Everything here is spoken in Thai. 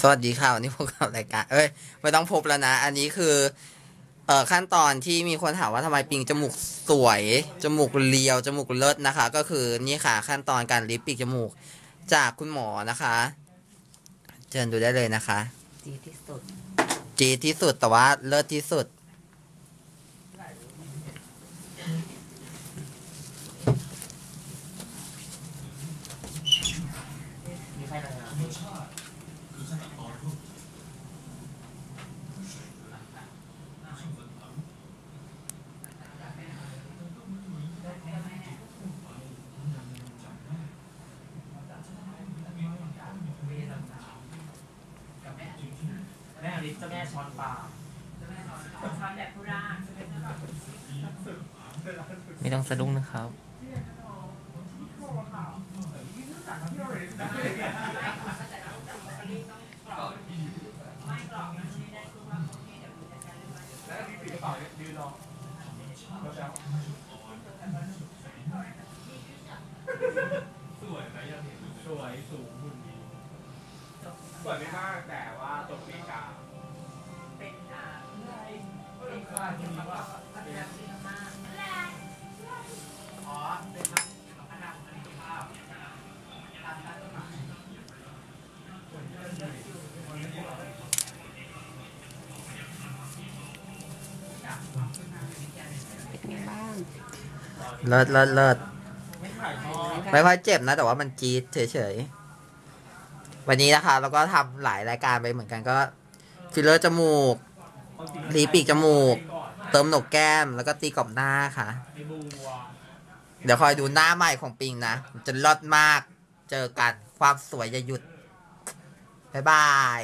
สวัสดีค่ะวันนี้พบกับรายการเอ้ยไม่ต้องพบแล้วนะ อันนี้คือเอ่อขั้นตอนที่มีคนถามว่าทำไมปิงจมูกสวย จมูกเรียว จมูกเลิศนะคะ ก็คือนี่ค่ะ ขั้นตอนการลิปปีกจมูกจากคุณหมอนะคะเชิญดูได้เลยนะคะดีที่สุด จีดที่สุดแต่ว่าเลิศที่สุด มีใครรายงานแลิซเจ้าแม่ช้อนปลาไม่ต้องสะดุ้งนะครับ สวยไหมยังเห็นสวยสูงหุ่นดีสวยไม่มากแต่ว่าตกปีกา เป็นอ่าเป็นคลาดที่ว่าอ๋อเป็นครับพนักอันนี้ภาพเลิศเลิศเลิศไม่ค่อยเจ็บนะ แต่ว่ามันจี๊ดเฉยๆ วันนี้นะคะ เราก็ทำหลายรายการไปเหมือนกันก็ ฟิลเลอร์จมูกรีปีกจมูก เติมหนกแก้ม แล้วก็ตีกรอบหน้าค่ะ เดี๋ยวคอยดูหน้าใหม่ของปิงนะ จะลดมาก เจอกัน ความสวยจะหยุด บ๊ายบาย